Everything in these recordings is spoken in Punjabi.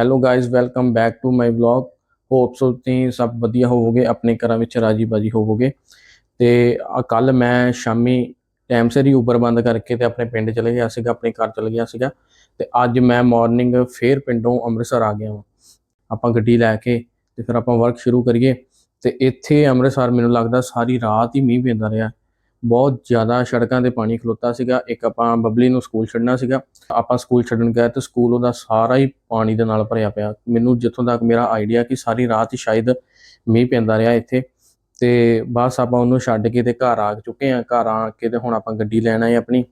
Hello guys welcome back to my vlog hope so ਤੁਸੀਂ ਸਭ ਵਧੀਆ ਹੋਵੋਗੇ, ਆਪਣੇ ਘਰਾਂ ਵਿੱਚ ਰਾਜੀ ਬਾਜੀ ਹੋਵੋਗੇ। ਤੇ ਕੱਲ ਮੈਂ ਸ਼ਾਮੀ ਟਾਈਮ ਸਿਰ ਹੀ ਉਬਰ ਬੰਦ ਕਰਕੇ ਤੇ ਆਪਣੇ ਪਿੰਡ ਚਲੇ ਗਿਆ ਸੀਗਾ, ਆਪਣੇ ਘਰ ਚਲੇ ਗਿਆ ਸੀਗਾ। ਤੇ ਅੱਜ ਮੈਂ ਮਾਰਨਿੰਗ ਫੇਰ ਪਿੰਡੋਂ ਅੰਮ੍ਰਿਤਸਰ ਆ ਗਿਆ ਹਾਂ ਆਪਾਂ ਗੱਡੀ ਲੈ ਕੇ ਤੇ ਫਿਰ ਆਪਾਂ ਵਰਕ ਸ਼ੁਰੂ ਕਰੀਏ। ਤੇ ਇੱਥੇ ਅੰਮ੍ਰਿਤਸਰ ਮੈਨੂੰ ਲੱਗਦਾ ਸਾਰੀ ਰਾਤ ਹੀ ਮੀਂਹ ਪੈਂਦਾ ਰਿਹਾ। ਬਹੁਤ ਜ਼ਿਆਦਾ ਸੜਕਾਂ ਤੇ ਪਾਣੀ ਖਲੋਤਾ ਸੀਗਾ। ਇੱਕ ਆਪਾਂ ਬਬਲੀ ਨੂੰ ਸਕੂਲ ਛੱਡਣਾ ਸੀਗਾ। ਆਪਾਂ ਸਕੂਲ ਛੱਡਣ ਗਏ ਤੇ ਸਕੂਲ ਉਹਦਾ ਸਾਰਾ ਹੀ ਪਾਣੀ ਦੇ ਨਾਲ ਭਰਿਆ ਪਿਆ। ਮੈਨੂੰ ਜਿੱਥੋਂ ਤੱਕ ਮੇਰਾ ਆਈਡੀਆ ਕਿ ਸਾਰੀ ਰਾਤ ਹੀ ਸ਼ਾਇਦ ਮੀਂਹ ਪੈਂਦਾ ਰਿਹਾ ਇੱਥੇ ਤੇ ਬਸ ਆਪਾਂ ਉਹਨੂੰ ਛੱਡ ਕੇ ਤੇ ਘਰ ਆ ਚੁੱਕੇ ਆ ਘਰ ਆ ਕੇ ਤੇ ਹੁਣ ਆਪਾਂ ਗੱਡੀ ਲੈਣਾ ਹੈ ਆਪਣੀ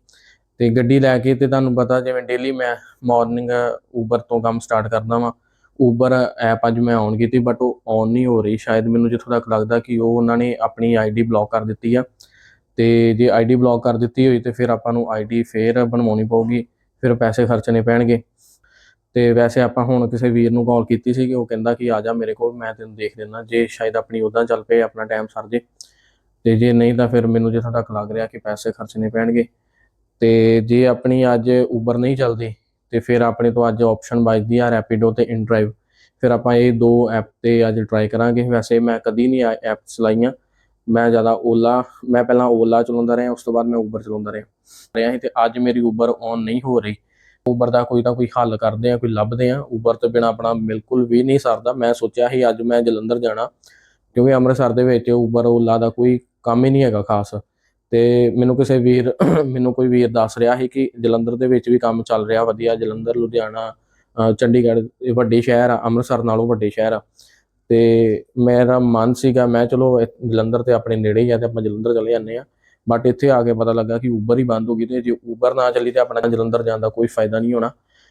ਤੇ ਗੱਡੀ ਲੈ ਕੇ ਤੇ ਤੁਹਾਨੂੰ ਪਤਾ ਜਿਵੇਂ ਡੇਲੀ ਮੈਂ ਮਾਰਨਿੰਗ ਉਬਰ ਤੋਂ ਕੰਮ ਸਟਾਰਟ ਕਰਦਾ ਵਾਂ। ਉਬਰ ਐਪ ਅੱਜ ਮੈਂ ਔਨ ਕੀਤੀ ਬਟ ਉਹ ਔਨ ਨਹੀਂ ਹੋ ਰਹੀ। ਸ਼ਾਇਦ ਮੈਨੂੰ ਜਿੱਥੋਂ ਤੱਕ ਲੱਗਦਾ ਕਿ ਉਹ ਉਹਨਾਂ ਨੇ ਆਪਣੀ ਆਈਡੀ ਬਲੌਕ ਕਰ ਦਿੱਤੀ ਆ। ਤੇ ਜੇ ਆਈਡੀ ਬਲੌਕ ਕਰ ਦਿੱਤੀ ਹੋਈ ਤੇ ਫਿਰ ਆਪਾਂ ਨੂੰ ਆਈਡੀ ਫੇਰ ਬਣਵਾਉਣੀ ਪਊਗੀ, ਫਿਰ ਪੈਸੇ ਖਰਚਣੇ ਪੈਣਗੇ। ਤੇ ਵੈਸੇ ਆਪਾਂ ਹੁਣ ਕਿਸੇ ਵੀਰ ਨੂੰ ਕਾਲ ਕੀਤੀ ਸੀ ਕਿ ਉਹ ਕਹਿੰਦਾ ਕਿ ਆ ਜਾ ਮੇਰੇ ਕੋਲ, ਮੈਂ ਤੈਨੂੰ ਦੇਖ ਦਿੰਦਾ ਜੇ ਸ਼ਾਇਦ ਆਪਣੀ ਉਦਾਂ ਚੱਲ ਪਏ, ਆਪਣਾ ਟਾਈਮ ਸਰ ਜੇ। ਤੇ ਜੇ ਨਹੀਂ ਤਾਂ ਫਿਰ ਮੈਨੂੰ ਜਿੱਥੋਂ ਤੱਕ ਲੱਗ ਰਿਹਾ ਕਿ ਪੈਸੇ ਖਰਚਣੇ ਪੈਣਗੇ। ਤੇ ਜੇ ਆਪਣੀ ਅੱਜ ਉਬਰ ਨਹੀਂ ਚੱਲਦੀ, ਤੇ ਫਿਰ ਆਪਣੇ ਤੋਂ ਅੱਜ ਆਪਸ਼ਨ ਬਚਦੀ ਆ ਰੈਪਿਡੋ ਤੇ ਇਨਡਰਾਈਵ ਫਿਰ ਆਪਾਂ ਇਹ ਦੋ ਐਪ ਤੇ ਅੱਜ ਟਰਾਈ ਕਰਾਂਗੇ। ਵੈਸੇ ਮੈਂ ਕਦੀ ਨਹੀਂ ਐਪ ਚਲਾਈਆਂ ਮੈਂ ਜ਼ਿਆਦਾ ਓਲਾ, ਮੈਂ ਪਹਿਲਾਂ ਓਲਾ ਚਲਾਉਂਦਾ ਰਿਹਾ, ਉਸ ਤੋਂ ਬਾਅਦ ਮੈਂ ਉਬਰ ਚਲਾਉਂਦਾ ਰਿਹਾ। ਰਿਹਾ ਸੀ ਤੇ ਅੱਜ ਮੇਰੀ ਉਬਰ ਔਨ ਨਹੀਂ ਹੋ ਰਹੀ। ਉਬਰ ਦਾ ਕੋਈ ਤਾਂ ਕੋਈ ਹੱਲ ਕਰਦੇ ਆ ਕੋਈ ਲੱਭਦੇ ਆ ਉਬਰ ਤੋਂ ਬਿਨਾ ਆਪਣਾ ਬਿਲਕੁਲ ਵੀ ਨਹੀਂ ਸਰਦਾ। ਮੈਂ ਸੋਚਿਆ ਸੀ, ਅੱਜ ਮੈਂ ਜਲੰਧਰ ਜਾਣਾ, ਕਿਉਂਕਿ ਅੰਮ੍ਰਿਤਸਰ ਦੇ ਵਿੱਚ ਉਬਰ ਓਲਾ ਦਾ ਕੋਈ ਕੰਮ ਹੀ ਨਹੀਂ ਹੈਗਾ ਖਾਸ। ਤੇ ਮੈਨੂੰ ਕਿਸੇ ਵੀਰ, ਮੈਨੂੰ ਕੋਈ ਵੀਰ ਦੱਸ ਰਿਹਾ ਸੀ ਕਿ ਜਲੰਧਰ ਦੇ ਵਿੱਚ ਵੀ ਕੰਮ ਚੱਲ ਰਿਹਾ ਵਧੀਆ। ਜਲੰਧਰ, ਲੁਧਿਆਣਾ ਚੰਡੀਗੜ੍ਹ, ਇਹ ਵੱਡੇ ਸ਼ਹਿਰ ਆ, ਅੰਮ੍ਰਿਤਸਰ ਨਾਲੋਂ ਵੱਡੇ ਸ਼ਹਿਰ ਆ। ਤੇ ਮੇਰਾ ਮਨ ਸੀਗਾ, ਮੈਂ ਚਲੋ ਜਲੰਧਰ ਤੇ ਆਪਣੇ ਨੇੜੇ ਹੀ ਆ ਤੇ ਆਪਾਂ ਜਲੰਧਰ ਚਲੇ ਜਾਂਦੇ ਆ ਬਟ ਇੱਥੇ ਆ ਕੇ ਪਤਾ ਲੱਗਾ ਕਿ ਉਬਰ ਹੀ ਬੰਦ ਹੋ ਗਈ ਤੇ ਜੇ ਉਬਰ ਨਾ ਚੱਲੀ ਤੇ ਆਪਣਾ ਜਲੰਧਰ ਜਾਣ ਦਾ ਕੋਈ ਫਾਇਦਾ ਨਹੀਂ ਹੋਣਾ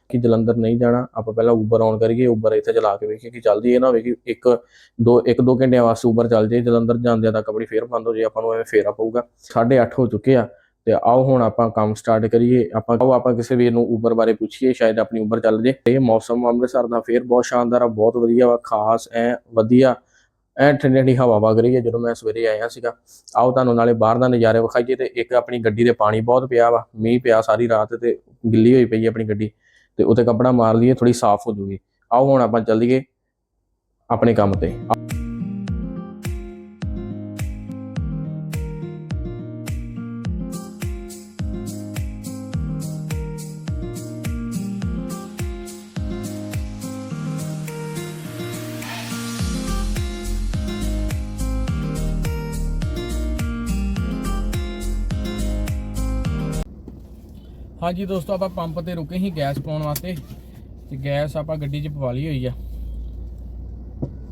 ਕਿ ਜਲੰਧਰ ਨਹੀਂ ਜਾਣਾ। ਆਪਾਂ ਪਹਿਲਾਂ ਉਬਰ ਆਨ ਕਰੀਏ ਉਬਰ ਇੱਥੇ ਚਲਾ ਕੇ ਵੇਖੀਏ ਕਿ ਚੱਲਦੀ ਹੈ ਨਾ ਹੋਵੇ ਕਿ ਇੱਕ, ਦੋ ਇੱਕ, ਦੋ ਘੰਟਿਆਂ ਵਾਸਤੇ ਉਬਰ ਚੱਲ ਜੇ ਜਲੰਧਰ ਜਾਂਦਿਆਂ ਤੱਕ ਆਪਣੀ ਫੇਰ ਬੰਦ ਹੋ ਜੇ ਆਪਾਂ ਨੂੰ ਐਵੇਂ ਫੇਰਾ ਪਊਗਾ। 8:30 ਹੋ ਚੁੱਕੇ ਆ। ਤੇ ਆਓ ਹੁਣ ਆਪਾਂ ਕੰਮ ਸਟਾਰਟ ਕਰੀਏ। ਆਪਾਂ ਆਓ, ਆਪਾਂ ਕਿਸੇ ਵੀਰ ਨੂੰ ਉਬਰ ਬਾਰੇ ਪੁੱਛੀਏ, ਸ਼ਾਇਦ ਆਪਣੀ ਉਬਰ ਚੱਲ ਜੇ। ਇਹ ਮੌਸਮ ਅੰਮ੍ਰਿਤਸਰ ਦਾ ਫੇਰ ਬਹੁਤ ਸ਼ਾਨਦਾਰ ਆ, ਬਹੁਤ ਵਧੀਆ ਵਾ, ਖਾਸ, ਐ ਵਧੀਆ। ਐ ਠੰਡੀ ਠੰਡੀ ਹਵਾ ਵਗ ਰਹੀ ਹੈ, ਜਦੋਂ ਮੈਂ ਸਵੇਰੇ ਆਇਆ ਸੀਗਾ। ਆਓ ਤੁਹਾਨੂੰ ਨਾਲੇ ਬਾਹਰ ਦਾ ਨਜ਼ਾਰੇ ਵਿਖਾਈਏ ਤੇ ਇੱਕ ਆਪਣੀ ਗੱਡੀ ਦੇ ਪਾਣੀ ਬਹੁਤ ਪਿਆ ਵਾ, ਮੀਂਹ ਪਿਆ ਸਾਰੀ ਰਾਤ ਤੇ ਗਿੱਲੀ ਹੋਈ ਪਈ ਹੈ ਆਪਣੀ ਗੱਡੀ। ਤੇ ਉੱਤੇ ਕੱਪੜਾ ਮਾਰ ਲਈਏ ਥੋੜੀ ਸਾਫ਼ ਹੋ ਜੂਗੀ। ਆਓ ਹੁਣ ਆਪਾਂ ਚੱਲੀਏ ਆਪਣੇ ਕੰਮ ਤੇ। ਹਾਂਜੀ ਦੋਸਤੋ, ਆਪਾਂ ਪੰਪ ਤੇ ਰੁਕੇ ਸੀ ਗੈਸ ਪਾਉਣ ਵਾਸਤੇ ਤੇ ਗੈਸ ਆਪਾਂ ਗੱਡੀ 'ਚ ਪਵਾ ਲਈ ਹੋਈ ਆ।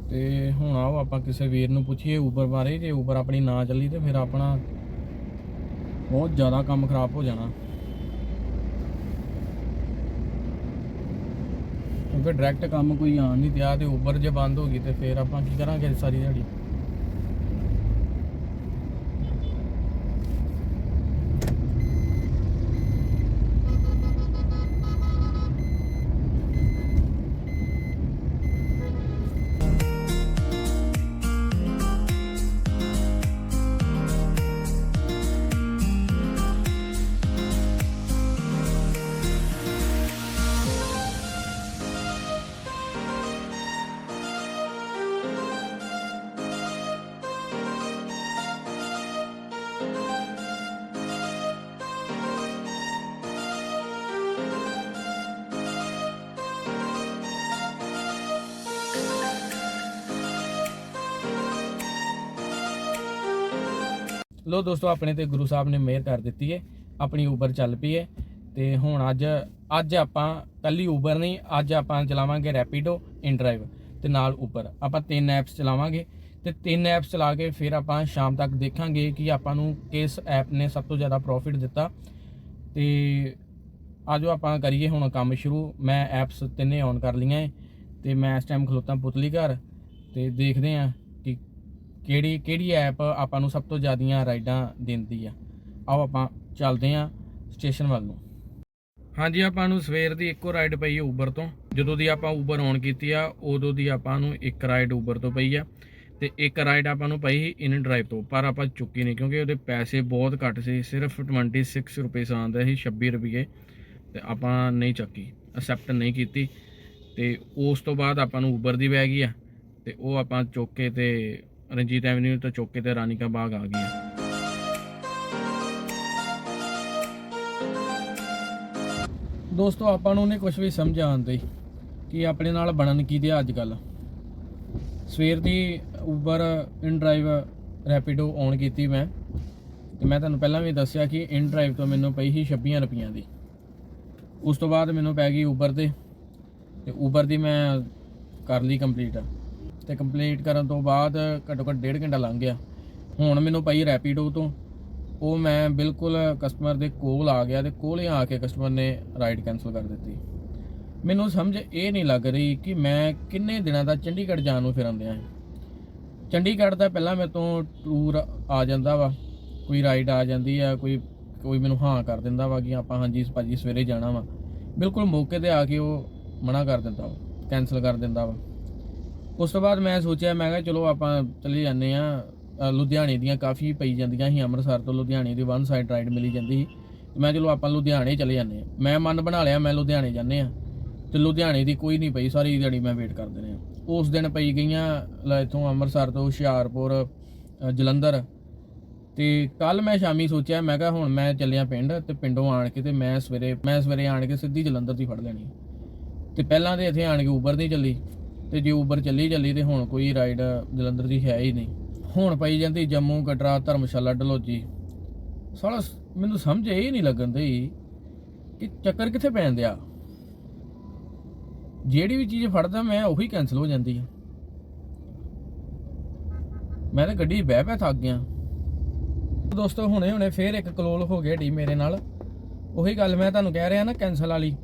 ਤੇ ਹੁਣ ਆਓ ਆਪਾਂ ਕਿਸੇ ਵੀਰ ਨੂੰ ਪੁੱਛੀਏ ਉਬਰ ਬਾਰੇ, ਜੇ ਉਬਰ ਆਪਣੀ ਨਾ ਚੱਲੀ ਤੇ ਫਿਰ ਆਪਣਾ ਬਹੁਤ ਜ਼ਿਆਦਾ ਕੰਮ ਖਰਾਬ ਹੋ ਜਾਣਾ। ਕਿਉਂਕਿ ਡਾਇਰੈਕਟ ਕੰਮ ਕੋਈ ਆਣ ਨਹੀਂ ਦਿਆ ਤੇ ਉਬਰ ਜੇ ਬੰਦ ਹੋ ਗਈ ਤੇ ਫਿਰ ਆਪਾਂ ਕੀ ਕਰਾਂਗੇ ਸਾਰੀ ਦਿਹਾੜੀ? ਲੋ ਦੋਸਤੋ, ਆਪਣੇ ਤੇ ਗੁਰੂ ਸਾਹਿਬ ਨੇ ਮਿਹਰ ਕਰ ਦਿੱਤੀ ਹੈ ਆਪਣੀ ਉਬਰ ਚੱਲ ਪਈ ਹੈ ਤੇ ਹੁਣ ਅੱਜ ਅੱਜ ਆਪਾਂ, ਕੱਲੀ ਉਬਰ ਨਹੀਂ, ਅੱਜ ਆਪਾਂ ਚਲਾਵਾਂਗੇ ਰੈਪੀਡੋ ਇਨਡਰਾਈਵ ਤੇ ਨਾਲ ਉਬਰ ਆਪਾਂ ਤਿੰਨ ਐਪਸ ਚਲਾਵਾਂਗੇ ਤੇ ਤਿੰਨ ਐਪਸ ਚਲਾ ਕੇ ਫਿਰ ਆਪਾਂ ਸ਼ਾਮ ਤੱਕ ਦੇਖਾਂਗੇ ਕਿ ਆਪਾਂ ਨੂੰ ਕਿਸ ਐਪ ਨੇ ਸਭ ਤੋਂ ਜ਼ਿਆਦਾ ਪ੍ਰੋਫਿਟ ਦਿੱਤਾ। ਤੇ ਆਜੋ ਆਪਾਂ ਕਰੀਏ ਹੁਣ ਕੰਮ ਸ਼ੁਰੂ। ਮੈਂ ਐਪਸ ਤਿੰਨੇ ਔਨ ਕਰ ਲਈਆਂ ਏ, ਤੇ ਮੈਂ ਇਸ ਟਾਈਮ ਖਲੋਤਾ ਪੁਤਲੀ ਘਰ, ਤੇ ਦੇਖਦੇ ਆਂ ਕਿਹੜੀ ਕਿਹੜੀ ਐਪ ਆਪਾਂ ਨੂੰ ਸਭ ਤੋਂ ਜ਼ਿਆਦੀਆਂ ਰਾਈਡਾਂ ਦਿੰਦੀ ਆ? ਆਓ ਆਪਾਂ ਚੱਲਦੇ ਆਂ ਸਟੇਸ਼ਨ ਵੱਲ ਨੂੰ। ਹਾਂਜੀ, ਆਪਾਂ ਨੂੰ ਸਵੇਰ ਦੀ ਇੱਕੋ ਰਾਈਡ ਪਈ ਹੈ ਉਬਰ ਤੋਂ। ਜਦੋਂ ਦੀ ਆਪਾਂ ਉਬਰ ਔਨ ਕੀਤੀ ਆ, ਉਦੋਂ ਦੀ ਆਪਾਂ ਨੂੰ ਇੱਕ ਰਾਈਡ ਉਬਰ ਤੋਂ ਪਈ ਆ। ਤੇ ਇੱਕ ਰਾਈਡ ਆਪਾਂ ਨੂੰ ਪਈ ਸੀ ਇਨ ਡਰਾਈਵ ਤੋਂ, ਪਰ ਆਪਾਂ ਚੁੱਕੀ ਨਹੀਂ, ਕਿਉਂਕਿ ਉਹਦੇ ਪੈਸੇ ਬਹੁਤ ਘੱਟ ਸੀ। ਸਿਰਫ 26 ਰੁਪਏ ਆਉਂਦਾ ਸੀ 26 ਰੁਪਏ। ਤੇ ਆਪਾਂ ਨਹੀਂ ਚੱਕੀ ਅਸੈਪਟ ਨਹੀਂ ਕੀਤੀ। ਤੇ ਉਸ ਤੋਂ ਬਾਅਦ ਆਪਾਂ ਨੂੰ ਉਬਰ ਦੀ ਪੈ ਗਈ ਆ। ਤੇ ਉਹ ਆਪਾਂ ਚੁੱਕ ਕੇ ਤੇ ਰਣਜੀਤ ਐਵਨਿਊ ਤੋਂ ਚੌਕੇ ਕੇ ਤੇ ਰਾਨੀਕਾ ਬਾਗ ਆ ਗਈ ਆ ਦੋਸਤੋ, ਆਪਾਂ ਨੂੰ ਨਹੀਂ ਕੁਝ ਵੀ ਸਮਝ ਆਉਂਦੀ ਕਿ ਆਪਣੇ ਨਾਲ ਬਣਨ ਕੀ ਦਿਆ ਅੱਜ ਕੱਲ ਸਵੇਰ ਦੀ Uber in drive Rapido on ਕੀਤੀ ਮੈਂ। ਤੇ ਮੈਂ ਤੁਹਾਨੂੰ ਪਹਿਲਾਂ ਵੀ ਦੱਸਿਆ ਕਿ ਇਨ ਡਰਾਈਵ ਤੋਂ ਮੈਨੂੰ ਪਈ ਸੀ 26 ਰੁਪਈਆਂ ਦੀ। ਉਸ ਤੋਂ ਬਾਅਦ ਮੈਨੂੰ ਪੈ ਗਈ ਉਬਰ ਤੇ। ਤੇ ਉਬਰ ਦੀ ਮੈਂ ਕਰ ਲਈ ਕੰਪਲੀਟ ਤੇ ਕੰਪਲੀਟ ਕਰਨ ਤੋਂ ਬਾਅਦ ਘੱਟੋ ਘੱਟ ਡੇਢ ਘੰਟਾ ਲੰਘ ਗਿਆ। ਹੁਣ ਮੈਨੂੰ ਪਈ ਰੈਪੀਡੋ ਤੋਂ। ਉਹ ਮੈਂ ਬਿਲਕੁਲ ਕਸਟਮਰ ਦੇ ਕੋਲ ਆ ਗਿਆ ਤੇ ਕੋਲ ਹੀ ਆ ਕੇ ਕਸਟਮਰ ਨੇ ਰਾਈਡ ਕੈਨਸਲ ਕਰ ਦਿੱਤੀ। ਮੈਨੂੰ ਸਮਝ ਇਹ ਨਹੀਂ ਲੱਗ ਰਹੀ ਕਿ ਮੈਂ ਕਿੰਨੇ ਦਿਨਾਂ ਦਾ ਚੰਡੀਗੜ੍ਹ ਜਾਣ ਨੂੰ ਫਿਰਨ ਦਿਆਂ ਚੰਡੀਗੜ੍ਹ ਦਾ ਪਹਿਲਾਂ ਮੇਰੇ ਤੋਂ ਟੂਰ ਆ ਜਾਂਦਾ ਵਾ। ਕੋਈ ਰਾਈਡ ਆ ਜਾਂਦੀ ਆ, ਕੋਈ ਕੋਈ ਮੈਨੂੰ ਹਾਂ ਕਰ ਦਿੰਦਾ ਵਾ ਕਿ ਆਪਾਂ ਹਾਂਜੀ ਭਾਜੀ ਸਵੇਰੇ ਜਾਣਾ ਵਾ। ਬਿਲਕੁਲ ਮੌਕੇ ਤੇ ਆ ਕੇ ਉਹ ਮਨਾ ਕਰ ਦਿੰਦਾ ਵਾ ਕੈਨਸਲ ਕਰ ਦਿੰਦਾ ਵਾ। ਉਸ ਤੋਂ ਬਾਅਦ ਮੈਂ ਸੋਚਿਆ, ਮੈਂ ਕਿਹਾ ਚਲੋ ਆਪਾਂ ਚਲੇ ਜਾਂਦੇ ਆ ਲੁਧਿਆਣੇ ਦੀਆਂ ਕਾਫੀ ਪਈ ਜਾਂਦੀਆਂ ਸੀ, ਅੰਮ੍ਰਿਤਸਰ ਤੋਂ ਲੁਧਿਆਣੇ ਦੀ ਵਨ ਸਾਈਡ ਰਾਈਡ ਮਿਲੀ ਜਾਂਦੀ ਸੀ। ਤੇ ਮੈਂ ਚਲੋ ਆਪਾਂ ਲੁਧਿਆਣੇ ਚਲੇ ਜਾਂਦੇ ਆ ਮੈਂ ਮਨ ਬਣਾ ਲਿਆ, ਮੈਂ ਲੁਧਿਆਣੇ ਜਾਂਦੇ ਆ ਤੇ ਲੁਧਿਆਣੇ ਦੀ ਕੋਈ ਨਹੀਂ ਪਈ, ਸਾਰੀ ਦਿਹਾੜੀ ਮੈਂ ਵੇਟ ਕਰਦੇ ਰਹੇ। ਉਸ ਦਿਨ ਪਈ ਗਈਆਂ, ਲੈ ਇੱਥੋਂ ਅੰਮ੍ਰਿਤਸਰ ਤੋਂ ਹੁਸ਼ਿਆਰਪੁਰ ਜਲੰਧਰ। ਤੇ ਕੱਲ ਮੈਂ ਸ਼ਾਮੀ ਸੋਚਿਆ, ਮੈਂ ਕਿਹਾ ਹੁਣ ਮੈਂ ਚੱਲਿਆ ਪਿੰਡ ਤੇ ਪਿੰਡੋਂ ਆਣ ਕੇ ਤੇ ਮੈਂ ਸਵੇਰੇ ਮੈਂ ਸਵੇਰੇ ਆਣ ਕੇ ਸਿੱਧੀ ਜਲੰਧਰ ਦੀ ਫੜ ਲੈਣੀ। ਤੇ ਪਹਿਲਾਂ ਤੇ ਇੱਥੇ ਆਣ ਕੇ ਉਬਰ ਨਹੀਂ ਚੱਲੀ। ਤੇ ਜੇ ਉਬਰ ਚੱਲੀ ਚੱਲੀ ਤੇ ਹੁਣ ਕੋਈ ਰਾਈਡ ਜਲੰਧਰ ਦੀ ਹੈ ਹੀ ਨਹੀਂ। ਹੁਣ ਪਈ ਜਾਂਦੀ ਜੰਮੂ ਕਟਰਾ ਧਰਮਸ਼ਾਲਾ ਡਲੋਜੀ ਸਾਲਾ ਮੈਨੂੰ ਸਮਝ ਇਹ ਨਹੀਂ ਲੱਗਣ ਦੀ ਕਿ ਚੱਕਰ ਕਿੱਥੇ ਪੈਣ ਦਿਆ। ਜਿਹੜੀ ਵੀ ਚੀਜ਼ ਫੜਦਾ ਮੈਂ ਉਹੀ ਕੈਨਸਲ ਹੋ ਜਾਂਦੀ ਹੈ ਮੈਂ ਤਾਂ ਗੱਡੀ ਬਹਿ ਬਹਿ ਥੱਕ ਗਿਆ। ਦੋਸਤੋ, ਹੁਣੇ ਹੁਣੇ ਫੇਰ ਇੱਕ ਕਲੋਲ ਹੋ ਗਿਆ ਡੀ ਮੇਰੇ ਨਾਲ। ਉਹੀ ਗੱਲ ਮੈਂ ਤੁਹਾਨੂੰ ਕਹਿ ਰਿਹਾ ਨਾ ਕੈਨਸਲ ਵਾਲੀ।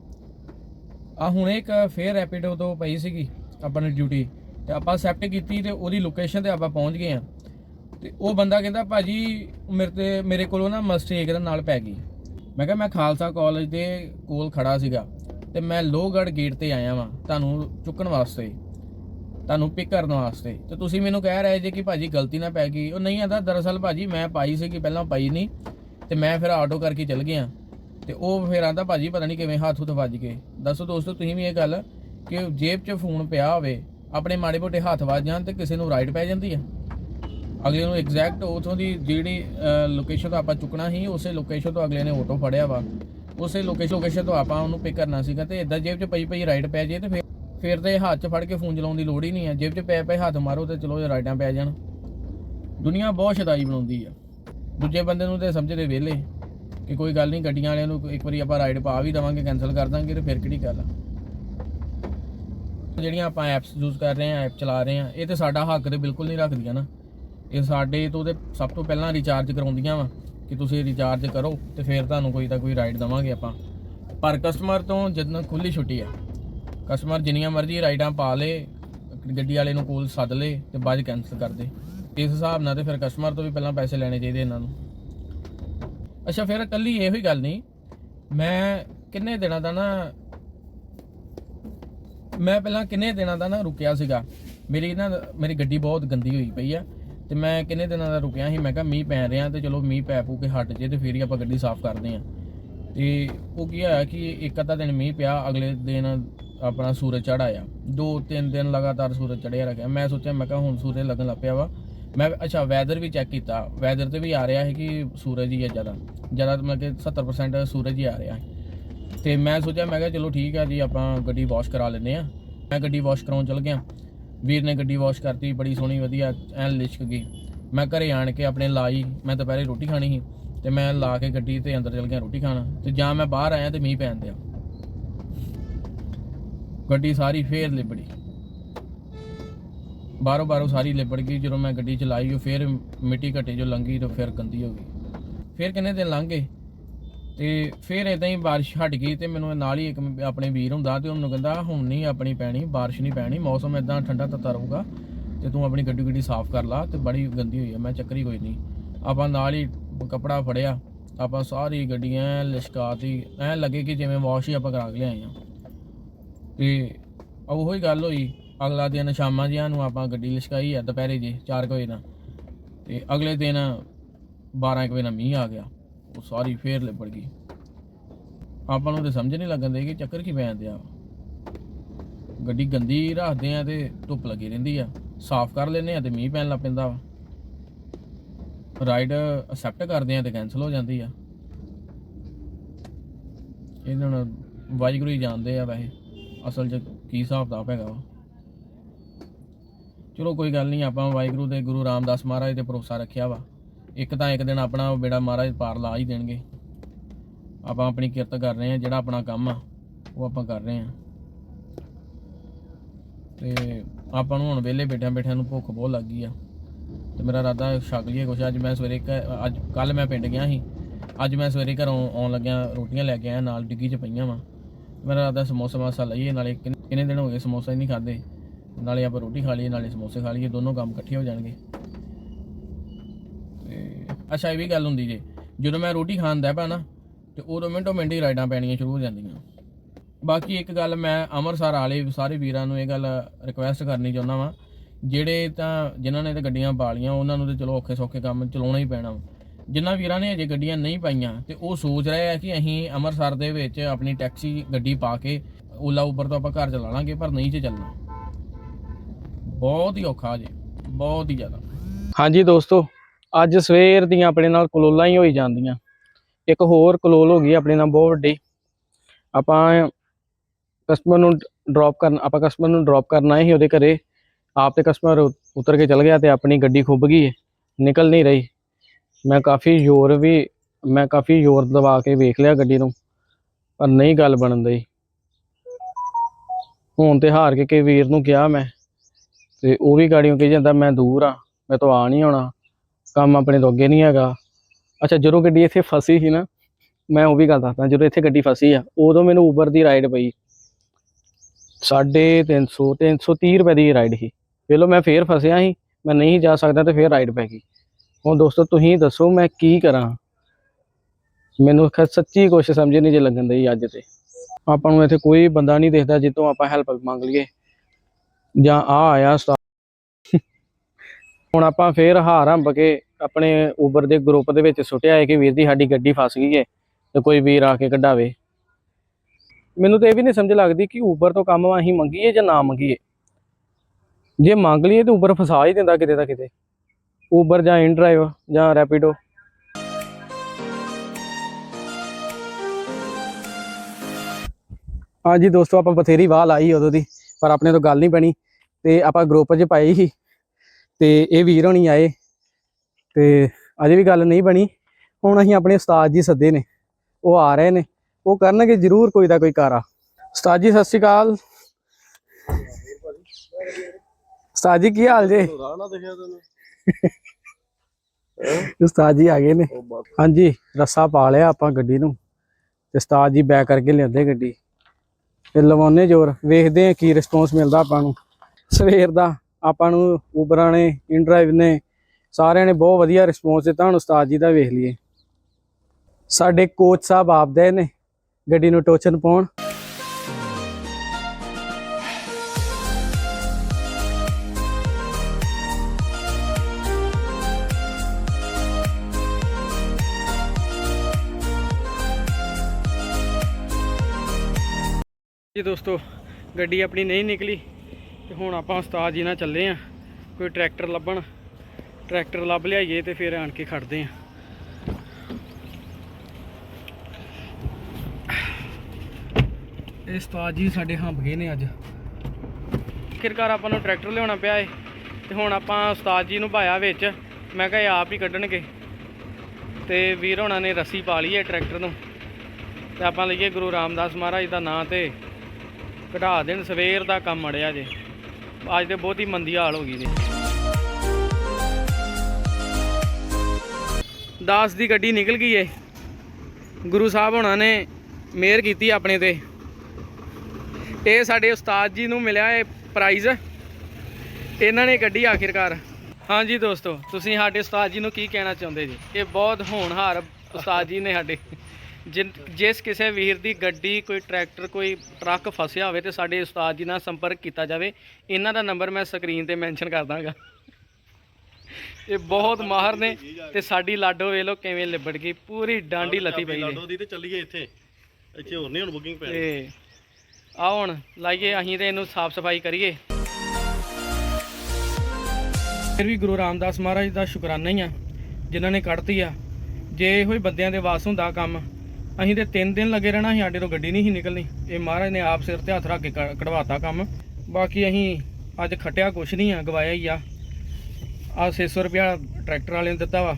ਆ ਹੁਣੇ ਇੱਕ ਫੇਰ ਰੈਪਿਡੋ ਤੋਂ ਪਈ ਸੀਗੀ। ਆਪਣੀ ਡਿਊਟੀ ਤੇ ਆਪਾਂ ਐਕਸੈਪਟ ਕੀਤੀ ਤੇ ਉਹਦੀ ਲੋਕੇਸ਼ਨ ਤੇ ਆਪਾਂ ਪਹੁੰਚ ਗਏ ਆ ਤੇ ਉਹ ਬੰਦਾ ਕਹਿੰਦਾ, ਭਾਜੀ, ਮੇਰੇ ਤੇ, ਮੇਰੇ ਕੋਲੋਂ ਨਾ ਮਸਟੇਕ ਦੇ ਨਾਲ ਪੈ ਗਈ। ਮੈਂ ਕਿਹਾ, ਮੈਂ ਖਾਲਸਾ ਕਾਲਜ ਦੇ ਕੋਲ ਖੜਾ ਸੀਗਾ ਤੇ ਮੈਂ ਲੋਹਗੜ੍ਹ ਗੇਟ ਤੇ ਆਇਆ ਵਾਂ ਤੁਹਾਨੂੰ ਚੁੱਕਣ ਵਾਸਤੇ, ਤੁਹਾਨੂੰ ਪਿਕ ਕਰਨ ਵਾਸਤੇ। ਤੇ ਤੁਸੀਂ ਮੈਨੂੰ ਕਹਿ ਰਹੇ ਜੇ ਕਿ ਭਾਜੀ ਗਲਤੀ ਨਾ ਪੈ ਗਈ। ਉਹ ਨਹੀਂ ਆਂਦਾ, ਦਰਅਸਲ ਭਾਜੀ, ਮੈਂ ਪਾਈ ਸੀ ਕਿ ਪਹਿਲਾਂ ਪਾਈ ਨਹੀਂ ਤੇ ਮੈਂ ਫਿਰ ਆਟੋ ਕਰਕੇ ਚੱਲ ਗਿਆ। ਤੇ ਉਹ ਫਿਰ ਆਂਦਾ, ਭਾਜੀ, ਪਤਾ ਨਹੀਂ ਕਿਵੇਂ ਹੱਥ ਹੁੱਥ ਵੱਜ ਗਏ। ਦੱਸੋ ਦੋਸਤੋ, ਤੁਸੀਂ ਵੀ ਇਹ ਗੱਲ ਕਿ ਜੇਬ 'ਚ ਫੋਨ ਪਿਆ ਹੋਵੇ, ਆਪਣੇ ਮਾੜੇ ਮੋਟੇ ਹੱਥ ਵੱਜ ਜਾਣ ਤੇ ਕਿਸੇ ਨੂੰ ਰਾਈਡ ਪੈ ਜਾਂਦੀ ਆ। ਅਗਲੇ ਨੂੰ ਐਗਜ਼ੈਕਟ ਉਥੋਂ ਦੀ ਜਿਹੜੀ ਲੋਕੇਸ਼ਨ ਤੋਂ ਆਪਾਂ ਚੁੱਕਣਾ ਸੀ, ਉਸੇ ਲੋਕੇਸ਼ਨ ਤੋਂ ਅਗਲੇ ਨੇ ਆਟੋ ਫੜਿਆ ਵਾ। ਉਸੇ ਲੋਕੇਸ਼ਨ ਲੋਕੇਸ਼ਨ ਤੋਂ ਆਪਾਂ ਉਹਨੂੰ ਪਿਕ ਕਰਨਾ ਸੀਗਾ ਤੇ ਇਦਾਂ ਜੇਬ 'ਚ ਪਈ ਪਈ ਰਾਈਡ ਪੈ ਜੇ ਤੇ ਫਿਰ ਫਿਰ ਤੇ ਹੱਥ 'ਚ ਫੜ ਕੇ ਫੋਨ ਚਲਾਉਣ ਦੀ ਲੋੜ ਹੀ ਨਹੀਂ ਹੈ ਜੇਬ 'ਚ ਪੈ ਪਏ ਹੱਥ ਮਾਰੋ ਤੇ ਚਲੋ ਰਾਈਡਾਂ ਪੈ ਜਾਣ। ਦੁਨੀਆ ਬਹੁਤ ਸ਼ਦਾਈ ਬਣਾਉਂਦੀ ਆ। ਦੂਜੇ ਬੰਦੇ ਨੂੰ ਤੇ ਸਮਝਦੇ ਵਿਹਲੇ ਕਿ ਕੋਈ ਗੱਲ ਨਹੀਂ, ਗੱਡੀਆਂ ਵਾਲਿਆਂ ਨੂੰ ਇੱਕ ਵਾਰੀ ਆਪਾਂ ਰਾਈਡ ਪਾ ਵੀ ਦਵਾਂਗੇ ਕੈਨਸਲ ਕਰ ਦਾਂਗੇ ਤੇ ਫਿਰ ਕਿਹੜੀ ਗੱਲ ਆ। ਜਿਹੜੀਆਂ ਆਪਾਂ ਐਪਸ ਯੂਜ਼ ਕਰ ਰਹੇ ਆ ਐਪ ਚਲਾ ਰਹੇ ਆ ਇਹ ਤੇ ਸਾਡਾ ਹੱਕ ਤੇ ਬਿਲਕੁਲ ਨਹੀਂ ਰੱਖਦੀਆਂ ਨਾ। ਇਹ ਸਾਡੇ ਤੋਂ ਤੇ ਸਭ ਤੋਂ ਪਹਿਲਾਂ ਰਿਚਾਰਜ ਕਰਾਉਂਦੀਆਂ ਵਾ ਕਿ ਤੁਸੀਂ ਰਿਚਾਰਜ ਕਰੋ ਤੇ ਫਿਰ ਤੁਹਾਨੂੰ ਕੋਈ ਤਾਂ ਕੋਈ ਰਾਈਡ ਦਵਾਂਗੇ ਆਪਾਂ। ਪਰ ਕਸਟਮਰ ਤੋਂ ਜਦੋਂ ਖੁੱਲੀ ਛੁੱਟੀ ਆ। ਕਸਟਮਰ ਜਿੰਨੀਆਂ ਮਰਜ਼ੀ ਰਾਈਡਾਂ ਪਾ ਲੇ, ਗੱਡੀ ਵਾਲੇ ਨੂੰ ਕੋਲ ਸੱਦ ਲੇ ਤੇ ਬਾਅਦ ਕੈਨਸਲ ਕਰ ਦੇ। ਇਸ ਹਿਸਾਬ ਨਾਲ ਤੇ ਫਿਰ ਕਸਟਮਰ ਤੋਂ ਵੀ ਪਹਿਲਾਂ ਪੈਸੇ ਲੈਣੇ ਚਾਹੀਦੇ ਇਹਨਾਂ ਨੂੰ। ਅੱਛਾ, ਫਿਰ ਕੱਲੀ ਇਹੋ ਹੀ ਗੱਲ ਨਹੀਂ। ਮੈਂ ਕਿੰਨੇ ਦਿਨਾਂ ਦਾ ਨਾ ਮੈਂ ਪਹਿਲਾਂ ਕਿੰਨੇ ਦਿਨਾਂ ਦਾ ਨਾ ਰੁਕਿਆ ਸੀਗਾ। ਮੇਰੀ ਨਾ, ਮੇਰੀ ਗੱਡੀ ਬਹੁਤ ਗੰਦੀ ਹੋਈ ਪਈ ਆ ਤੇ ਮੈਂ ਕਿੰਨੇ ਦਿਨਾਂ ਦਾ ਰੁਕਿਆ ਸੀ, ਮੈਂ ਕਿਹਾ ਮੀਂਹ ਪੈ ਰਿਹਾ ਤੇ ਚਲੋ ਮੀਂਹ ਪੈ ਪੂ ਕੇ ਹਟ ਜੇ ਤੇ ਫਿਰ ਹੀ ਆਪਾਂ ਗੱਡੀ ਸਾਫ਼ ਕਰਦੇ ਆ। ਤੇ ਉਹ ਕੀ ਹੋਇਆ ਕਿ ਇੱਕ ਅੱਧਾ ਦਿਨ ਮੀਂਹ ਪਿਆ, ਅਗਲੇ ਦਿਨ ਆਪਣਾ ਸੂਰਜ ਚੜ ਆਇਆ ਦੋ ਤਿੰਨ ਦਿਨ ਲਗਾਤਾਰ ਸੂਰਜ ਚੜਿਆ ਰੱਖਿਆ। ਮੈਂ ਸੋਚਿਆ, ਮੈਂ ਕਿਹਾ ਹੁਣ ਸੂਰਜ ਲੱਗਣ ਲੱਗ ਪਿਆ ਵਾ। ਮੈਂ ਅੱਛਾ ਵੈਦਰ ਵੀ ਚੈੱਕ ਕੀਤਾ। ਵੈਦਰ ਤੇ ਵੀ ਆ ਰਿਹਾ ਹੈ ਕਿ ਸੂਰਜ ਹੀ ਹੈ ਜ਼ਿਆਦਾ। ਜ਼ਿਆਦਾ ਮਤਲਬ ਕਿ 70% ਸੂਰਜ ਹੀ ਆ ਰਿਹਾ ਹੈ। ਤੇ ਮੈਂ ਸੋਚਿਆ, ਮੈਂ ਕਿਹਾ ਚਲੋ ਠੀਕ ਹੈ ਜੀ, ਆਪਾਂ ਗੱਡੀ ਵਾਸ਼ ਕਰਾ ਲੈਨੇ ਆ ਮੈਂ ਗੱਡੀ ਵਾਸ਼ ਕਰਾਉਣ ਚਲ ਗਿਆ। ਵੀਰ ਨੇ ਗੱਡੀ ਵਾਸ਼ ਕਰਤੀ, ਬੜੀ ਸੋਹਣੀ, ਵਧੀਆ, ਐਨ ਲਿਸ਼ਕ ਗਈ। ਮੈਂ ਘਰੇ ਆਣ ਕੇ ਆਪਣੇ ਲਾਈ, ਮੈਂ ਦੁਪਹਿਰੇ ਰੋਟੀ ਖਾਣੀ ਸੀ, ਤੇ ਮੈਂ ਲਾ ਕੇ ਗੱਡੀ ਤੇ ਅੰਦਰ ਚਲ ਗਿਆ ਰੋਟੀ ਖਾਣਾ। ਤੇ ਜਾਂ ਮੈਂ ਬਾਹਰ ਆਇਆ ਤੇ ਮੀਂਹ ਪੈਣ ਦਿਆ। ਗੱਡੀ ਸਾਰੀ ਫੇਰ ਲਿਬੜੀ। ਬਾਹਰੋਂ ਬਾਹਰੋਂ ਸਾਰੀ ਲਿਬੜ ਗਈ। ਜਦੋਂ ਮੈਂ ਗੱਡੀ ਚਲਾਈ, ਉਹ ਫੇਰ ਮਿੱਟੀ ਘਟੇ ਜੋ ਲੰਗੀ ਤਾਂ ਫਿਰ ਗੰਦੀ ਹੋ ਗਈ। ਫਿਰ ਕਿੰਨੇ ਦਿਨ ਲੰਘ ਗਏ? ਤੇ ਫਿਰ ਇਦਾਂ ਹੀ ਬਾਰਿਸ਼ ਹਟ ਗਈ ਤੇ ਮੈਨੂੰ ਨਾਲ ਹੀ ਇੱਕ ਆਪਣੇ ਵੀਰ ਹੁੰਦਾ ਤੇ ਉਹਨੂੰ ਕਹਿੰਦਾ, ਹੁਣ ਨਹੀਂ ਆਪਣੀ ਪੈਣੀ, ਬਾਰਿਸ਼ ਨਹੀਂ ਪੈਣੀ, ਮੌਸਮ ਇਦਾਂ ਠੰਡਾ ਤੱਤਾ ਰਹੂਗਾ ਤੇ ਤੂੰ ਆਪਣੀ ਗੱਡੀ ਗੱਡੀ ਸਾਫ਼ ਕਰ ਲਾ ਤੇ ਬੜੀ ਗੰਦੀ ਹੋਈ ਹੈ ਮੈਂ ਚੱਕਰੀ ਕੋਈ ਨਹੀਂ। ਆਪਾਂ ਨਾਲ ਹੀ ਕੱਪੜਾ ਫੜਿਆ, ਆਪਾਂ ਸਾਰੀ ਗੱਡੀਆਂ ਲਿਸ਼ਕਾਤੀ, ਐ ਲੱਗੇ ਕਿ ਜਿਵੇਂ ਵਾਸ਼ ਹੀ ਆਪਾਂ ਕਰਾ ਕੇ ਲਿਆਏ ਆ। ਤੇ ਉਹ ਹੀ ਗੱਲ ਹੋਈ, ਅਗਲਾ ਦਿਨ ਸ਼ਾਮਾਂ ਜਿਹਾਂ ਨੂੰ ਆਪਾਂ ਗੱਡੀ ਲਿਸ਼ਕਾਈ ਆ, ਦੁਪਹਿਰੇ ਜੇ 4 ਵਜੇ ਨਾਲ। ਤੇ ਅਗਲੇ ਦਿਨ 12 ਕੁ ਵਜੇ ਨਾਲ ਮੀਂਹ ਆ ਗਿਆ। ਉਹ ਸਾਰੀ ਫੇਰ ਲਿਬੜ ਗਈ। ਆਪਾਂ ਨੂੰ ਤੇ ਸਮਝ ਨਹੀਂ ਲੱਗਣ ਦੇ ਕਿ ਚੱਕਰ ਕੀ ਪੈਣ ਦਿਆ ਗੱਡੀ ਗੰਦੀ ਰੱਖਦੇ ਆ ਤੇ ਧੁੱਪ ਲੱਗੀ ਰਹਿੰਦੀ ਆ। ਸਾਫ਼ ਕਰ ਲੈਨੇ ਆ ਤੇ ਮੀਂਹ ਪੈਣ ਲੱਗ ਪੈਂਦਾ ਵਾ। ਰਾਈਡ ਅਸੈਪਟ ਕਰਦੇ ਆ ਤੇ ਕੈਨਸਲ ਹੋ ਜਾਂਦੀ ਆ। ਇਹਨਾਂ ਨੂੰ ਵਾਹਿਗੁਰੂ ਹੀ ਜਾਣਦੇ ਆ ਵੈਸੇ। ਅਸਲ 'ਚ ਕੀ ਹਿਸਾਬ ਦਾ ਹੈਗਾ ਵਾ। ਚਲੋ ਕੋਈ ਗੱਲ ਨਹੀਂ, ਆਪਾਂ ਵਾਹਿਗੁਰੂ ਦੇ ਗੁਰੂ ਰਾਮਦਾਸ ਮਹਾਰਾਜ ਤੇ ਭਰੋਸਾ ਰੱਖਿਆ ਵਾ। ਇੱਕ ਤਾਂ ਇੱਕ ਦਿਨ ਆਪਣਾ ਬੇੜਾ ਮਹਾਰਾਜ ਪਾਰ ਲਾ ਹੀ ਦੇਣਗੇ। ਆਪਾਂ ਆਪਣੀ ਕਿਰਤ ਕਰ ਰਹੇ ਆ ਜਿਹੜਾ ਆਪਣਾ ਕੰਮ ਆ, ਉਹ ਆਪਾਂ ਕਰ ਰਹੇ ਆ ਤੇ ਆਪਾਂ ਨੂੰ ਹੁਣ ਵਿਹਲੇ ਬੈਠਿਆਂ ਬੈਠਿਆਂ ਨੂੰ ਭੁੱਖ ਬਹੁਤ ਲੱਗ ਗਈ ਆ। ਤੇ ਮੇਰਾ ਇਰਾਦਾ ਛਕ ਲਈਏ ਕੁਛ। ਅੱਜ ਮੈਂ ਸਵੇਰੇ ਘ- ਅੱਜ ਕੱਲ ਮੈਂ ਪਿੰਡ ਗਿਆ ਸੀ। ਅੱਜ ਮੈਂ ਸਵੇਰੇ ਘਰੋਂ ਆਉਣ ਲੱਗਿਆ, ਰੋਟੀਆਂ ਲੈ ਕੇ ਆਇਆ, ਨਾਲ ਡਿੱਗੀ 'ਚ ਪਈਆਂ ਵਾ। ਮੇਰਾ ਇਰਾਦਾ ਸਮੋਸਾ ਮਾਸਾ ਲਈਏ, ਨਾਲੇ ਕਿੰਨ- ਕਿੰਨੇ ਦਿਨ ਹੋ ਗਏ ਸਮੋਸਾ ਹੀ ਨਹੀਂ ਖਾਦੇ ਨਾਲੇ ਆਪਾਂ ਰੋਟੀ ਖਾ ਲਈਏ, ਨਾਲੇ ਸਮੋਸੇ ਖਾ ਲਈਏ, ਦੋਨੋਂ ਕੰਮ ਇਕੱਠੇ ਹੋ ਜਾਣਗੇ। ਅੱਛਾ, ਇਹ ਵੀ ਗੱਲ ਹੁੰਦੀ ਜੇ। ਜਦੋਂ ਮੈਂ ਰੋਟੀ ਖਾਣ ਦਾ ਨਾ ਤੇ ਉਦੋਂ ਮਿੰਟੋ ਮਿੰਟ ਹੀ ਰਾਈਡਾਂ ਪੈਣੀਆਂ ਸ਼ੁਰੂ ਹੋ ਜਾਂਦੀਆਂ। ਬਾਕੀ ਇੱਕ ਗੱਲ ਮੈਂ ਅੰਮ੍ਰਿਤਸਰ ਵਾਲੇ ਸਾਰੇ ਵੀਰਾਂ ਨੂੰ ਇਹ ਗੱਲ ਰਿਕੁਐਸਟ ਕਰਨੀ ਚਾਹੁੰਦਾ ਵਾਂ, ਜਿਹੜੇ ਤਾਂ ਜਿਨ੍ਹਾਂ ਨੇ ਤਾਂ ਗੱਡੀਆਂ ਪਾਲੀਆਂ, ਉਹਨਾਂ ਨੂੰ ਤੇ ਚਲੋ ਔਖੇ ਸੌਖੇ ਕੰਮ ਚਲਾਉਣਾ ਹੀ ਪੈਣਾ ਵਾ। ਜਿਨ੍ਹਾਂ ਵੀਰਾਂ ਨੇ ਅਜੇ ਗੱਡੀਆਂ ਨਹੀਂ ਪਾਈਆਂ, ਤੇ ਉਹ ਸੋਚ ਰਹੇ ਆ ਕਿ ਅਸੀਂ ਅੰਮ੍ਰਿਤਸਰ ਦੇ ਵਿੱਚ ਆਪਣੀ ਟੈਕਸੀ ਗੱਡੀ ਪਾ ਕੇ ਓਲਾ ਉਬਰ ਤੋਂ ਆਪਾਂ ਘਰ ਚਲਾ ਲਾਂਗੇ, ਪਰ ਨਹੀਂ ਚ ਚੱਲਣਾ। ਬਹੁਤ ਹੀ ਔਖਾ ਜੇ, ਬਹੁਤ ਹੀ ਜ਼ਿਆਦਾ। ਹਾਂਜੀ ਦੋਸਤੋ ਅੱਜ ਸਵੇਰ ਦੀਆਂ ਆਪਣੇ ਨਾਲ ਕਲੋਲਾਂ ਹੀ ਹੋਈ ਜਾਂਦੀਆਂ। ਇੱਕ ਹੋਰ ਕਲੋਲ ਹੋ ਗਈ, ਆਪਣੇ ਨਾਲ ਬਹੁਤ ਵੱਡੀ। ਆਪਾਂ ਕਸਟਮਰ ਨੂੰ ਡ੍ਰੌਪ ਕਰਨ, ਆਪਾਂ ਕਸਟਮਰ ਨੂੰ ਡ੍ਰੌਪ ਕਰਨਾ ਹੀ ਉਹਦੇ ਘਰੇ। ਆਪ ਤੇ ਕਸਟਮਰ ਉਤਰ ਕੇ ਚਲ ਗਿਆ ਤੇ ਆਪਣੀ ਗੱਡੀ ਖੁੱਭ ਗਈ ਨਿਕਲ ਨਹੀਂ ਰਹੀ। ਮੈਂ ਕਾਫੀ ਜ਼ੋਰ ਵੀ, ਮੈਂ ਕਾਫੀ ਜ਼ੋਰ ਦਬਾ ਕੇ ਵੇਖ ਲਿਆ ਗੱਡੀ ਨੂੰ, ਪਰ ਨਹੀਂ ਗੱਲ ਬਣਨ ਦਈ। ਹੁਣ ਤੇ ਹਾਰ ਕੇ ਕਿ ਵੀਰ ਨੂੰ ਕਿਹਾ ਮੈਂ, ਤੇ ਉਹ ਵੀ ਗਾੜੀਆਂ ਕਹੀ ਜਾਂਦਾ, ਮੈਂ ਦੂਰ ਆ, ਮੈਂ ਤੋਂ ਆ ਨਹੀਂ ਆਉਣਾ। ਕੰਮ ਆਪਣੇ ਤੋਂ ਅੱਗੇ ਨਹੀਂ ਹੈਗਾ। ਅੱਛਾ, ਜਦੋਂ ਗੱਡੀ ਇੱਥੇ ਫਸੀ ਸੀ ਨਾ, ਮੈਂ ਉਹ ਵੀ ਗੱਲ ਦੱਸਦਾ, ਜਦੋਂ ਇੱਥੇ ਗੱਡੀ ਫਸੀ ਆ, ਉਦੋਂ ਮੈਨੂੰ ਉਬਰ ਦੀ ਰਾਈਡ ਪਈ। 350 330 ਰੁਪਏ ਦੀ ਰਾਈਡ ਸੀ। ਪਹਿਲਾਂ ਮੈਂ ਫੇਰ ਫਸਿਆ ਸੀ, ਮੈਂ ਨਹੀਂ ਜਾ ਸਕਦਾ ਤੇ ਫੇਰ ਰਾਈਡ ਪੈ ਗਈ। ਹੁਣ ਦੋਸਤੋ, ਤੁਸੀਂ ਦੱਸੋ ਮੈਂ ਕੀ ਕਰਾਂ? ਮੈਨੂੰ ਖ- ਸੱਚੀ ਕੁਛ ਸਮਝ ਨਹੀਂ ਜੇ ਲੱਗਣ ਦਈ ਅੱਜ ਤੇ। ਆਪਾਂ ਨੂੰ ਇੱਥੇ ਕੋਈ ਬੰਦਾ ਨਹੀਂ ਦਿਖਦਾ ਜਿੱਤੋਂ ਆਪਾਂ ਹੈਲਪ ਮੰਗ ਲਈਏ। ਜਾਂ ਆ ਆਇਆ ਹੁਣ ਆਪਾਂ ਫੇਰ ਹਾਰ ਹੰਬ ਕੇ ਆਪਣੇ ਉਬਰ ਦੇ ਗਰੁੱਪ ਦੇ ਵਿੱਚ ਸੁੱਟਿਆ ਹੈ ਕਿ ਵੀਰ ਦੀ ਸਾਡੀ ਗੱਡੀ ਫਸ ਗਈ ਹੈ ਤੇ ਕੋਈ ਵੀਰ ਆ ਕੇ ਕਢਾਵੇ। ਮੈਨੂੰ ਤਾਂ ਇਹ ਵੀ ਨਹੀਂ ਸਮਝ ਲੱਗਦੀ ਕਿ ਉਬਰ ਤੋਂ ਕੰਮ ਅਸੀਂ ਮੰਗੀਏ ਜਾਂ ਨਾ ਮੰਗੀਏ। ਜੇ ਮੰਗ ਲਈਏ ਤਾਂ ਉਬਰ ਫਸਾ ਹੀ ਦਿੰਦਾ ਕਿਤੇ ਤਾਂ ਕਿਤੇ। ਉਬਰ ਜਾਂ ਇਨ ਡਰਾਈਵ ਜਾਂ ਰੈਪਿਡੋ ਹਾਂਜੀ ਦੋਸਤੋ, ਆਪਾਂ ਬਥੇਰੀ ਵਾਹ ਲਾਈ ਉਦੋਂ ਦੀ, ਪਰ ਆਪਣੇ ਤੋਂ ਗੱਲ ਨਹੀਂ ਬਣੀ ਤੇ ਆਪਾਂ ਗਰੁੱਪ 'ਚ ਪਾਈ ਸੀ। ਤੇ ਇਹ ਵੀਰ ਹੋਣੀ ਆਏ ਤੇ ਅਜੇ ਵੀ ਗੱਲ ਨਹੀਂ ਬਣੀ। ਹੁਣ ਅਸੀਂ ਆਪਣੇ ਉਸਤਾਦ ਜੀ ਸੱਦੇ ਨੇ, ਉਹ ਆ ਰਹੇ ਨੇ, ਉਹ ਕਰਨਗੇ ਜ਼ਰੂਰ ਕੋਈ ਦਾ ਕੋਈ ਕਾਰਾ। ਉਸਤਾਦ ਜੀ, ਸਤਿ ਸ਼੍ਰੀ ਅਕਾਲ। ਉਸਤਾਦ ਜੀ, ਕੀ ਹਾਲ ਜੇ? ਰਾਹ ਨਾ ਤੈਨੂੰ ਉਸਤਾਦ ਜੀ ਆ ਗਏ ਨੇ। ਹਾਂਜੀ, ਰੱਸਾ ਪਾ ਲਿਆ ਆਪਾਂ ਗੱਡੀ ਨੂੰ ਤੇ ਉਸਤਾਦ ਜੀ ਬੈਕ ਕਰਕੇ ਲਿਆਂਦੇ ਗੱਡੀ। ਤੇ ਲਵਾਉਨੇ ਜ਼ੋਰ, ਵੇਖਦੇ ਆ ਕੀ ਰਿਸਪੌਂਸ ਮਿਲਦਾ ਆਪਾਂ ਨੂੰ। ਸਵੇਰ ਦਾ ਆਪਾਂ ਨੂੰ ਉਬਰਾਂ ਨੇ ਇਨ ਇਨਡਰਾਈਵ ਨੇ, ਸਾਰਿਆਂ ਨੇ ਬਹੁਤ ਵਧੀਆ ਰਿਸਪੌਂਸ ਦਿੱਤਾ, ਹੁਣ ਉਸਤਾਦ ਜੀ ਦਾ ਵੇਖ ਲਈਏ। ਸਾਡੇ ਕੋਚ ਸਾਹਿਬ ਆਪਦੇ ਨੇ, ਗੱਡੀ ਨੂੰ ਟੋਚਨ ਪਾਉਣ। ਜੀ ਦੋਸਤੋ, ਗੱਡੀ ਆਪਣੀ ਨਹੀਂ ਨਿਕਲੀ। ਤੇ ਹੁਣ ਆਪਾਂ ਉਸਤਾਦ ਜੀ ਨਾਲ ਚੱਲੇ ਆ, ਕੋਈ ਟਰੈਕਟਰ ਲੱਭਣ। ਟਰੈਕਟਰ ਲੱਭ ਲਿਆਈਏ ਤੇ ਫਿਰ ਆਣ ਕੇ ਖੜਦੇ ਆ। ਇਹ ਉਸਤਾਦ ਜੀ ਸਾਡੇ ਹੰਬ ਗਏ ਨੇ ਅੱਜ। ਆਖਿਰਕਾਰ ਆਪਾਂ ਨੂੰ ਟਰੈਕਟਰ ਲਿਆਉਣਾ ਪਿਆ ਏ, ਤੇ ਹੁਣ ਆਪਾਂ ਉਸਤਾਦ ਜੀ ਨੂੰ ਭਾਇਆ ਵਿੱਚ, ਮੈਂ ਕਿਹਾ ਇਹ ਆਪ ਹੀ ਕੱਢਣਗੇ। ਤੇ ਵੀਰ ਹੋਣਾ ਨੇ ਰੱਸੀ ਪਾ ਲਈ ਹੈ ਟਰੈਕਟਰ ਨੂੰ। ਤੇ ਆਪਾਂ ਲਈਏ ਗੁਰੂ ਰਾਮਦਾਸ ਮਹਾਰਾਜ ਦਾ ਨਾਂ ਤੇ, ਕਢਾ ਦੇਣ, ਸਵੇਰ ਦਾ ਕੰਮ ਅੜਿਆ ਜੇ। ਅੱਜ ਤੇ ਹੀ ਮੰਦੀ ਹਾਲ ਹੋ ਗਈ ਜੀ ਦਾਸ ਦੀ ਗੱਡੀ ਨਿਕਲ ਗਈ ਏ। ਗੁਰੂ ਸਾਹਿਬ ਹੋਣਾ ਨੇ ਮਿਹਰ ਕੀਤੀ ਆਪਣੇ ਤੇ। ਇਹ ਸਾਡੇ ਉਸਤਾਦ ਜੀ ਨੂੰ ਮਿਲਿਆ ਏ ਪ੍ਰਾਈਜ਼ ਇਹਨਾਂ ਨੇ ਗੱਡੀ ਆਖਿਰਕਾਰ। ਹਾਂਜੀ ਦੋਸਤੋ, ਤੁਸੀਂ ਸਾਡੇ ਉਸਤਾਦ ਜੀ ਨੂੰ ਕੀ ਕਹਿਣਾ ਚਾਹੁੰਦੇ ਜੀ? ਇਹ ਬਹੁਤ ਹੋਣਹਾਰ ਉਸਤਾਦ ਜੀ ਨੇ ਸਾਡੇ। ਜਿਸ ਕਿਸੇ ਵੀਰ ਦੀ ਗੱਡੀ ਕੋਈ ਟਰੈਕਟਰ ਕੋਈ ਟਰੱਕ ਫਸਿਆ ਹੋਵੇ ਤੇ ਸਾਡੇ ਉਸਤਾਦ ਜੀ ਨਾਲ ਸੰਪਰਕ ਕੀਤਾ ਜਾਵੇ ਇਹਨਾਂ ਦਾ ਨੰਬਰ ਮੈਂ ਸਕਰੀਨ ਤੇ ਮੈਂਸ਼ਨ ਕਰ ਦਾਂਗਾ। ਇਹ ਬਹੁਤ ਮਾਹਰ ਨੇ ਤੇ ਸਾਡੀ ਲਾਡੋ ਵੇਖ ਲਓ ਕਿਵੇਂ ਲਿਬੜ ਗਈ ਪੂਰੀ ਡਾਂਡੀ ਲੱਤੀ ਪਈ ਲਾਡੋ ਦੀ ਤੇ ਚੱਲੀਏ ਇੱਥੇ। ਇੱਥੇ ਹੋਰ ਨਹੀਂ ਹੁਣ ਬੁਕਿੰਗ ਪੈ ਤੇ ਆ ਹੁਣ ਲਾਈਏ ਅਸੀਂ ਤੇ ਇਹਨੂੰ ਸਾਫ਼ ਸਫ਼ਾਈ ਕਰੀਏ। ਫਿਰ ਵੀ ਗੁਰੂ ਰਾਮਦਾਸ ਮਹਾਰਾਜ ਦਾ ਸ਼ੁਕਰਾਨਾ ਹੀ ਆ ਜਿਨ੍ਹਾਂ ਨੇ ਕੱਢਤੀ ਆ। ਜੇ ਇਹੋ ਹੀ ਬੰਦਿਆਂ ਦੇ ਵਾਸ ਹੁੰਦਾ ਕੰਮ ਅਸੀਂ ਤੇ 3 ਦਿਨ ਲੱਗੇ ਰਹਿਣਾ ਸੀ ਸਾਡੇ ਤੋਂ ਗੱਡੀ ਨਹੀਂ ਸੀ ਨਿਕਲਣੀ। ਇਹ ਮਹਾਰਾਜ ਨੇ ਆਪ ਸਿਰ ਤੇ ਹੱਥ ਰੱਖ ਕੇ ਕ- ਕਢਵਾਤਾ ਕੰਮ। ਬਾਕੀ ਅਸੀਂ ਅੱਜ ਖਟਿਆ ਕੁਛ ਨਹੀਂ ਆ, ਗਵਾਇਆ ਹੀ ਆ। ਆ 600 ਰੁਪਿਆ ਟਰੈਕਟਰ ਵਾਲੇ ਨੂੰ ਦਿੱਤਾ ਵਾ।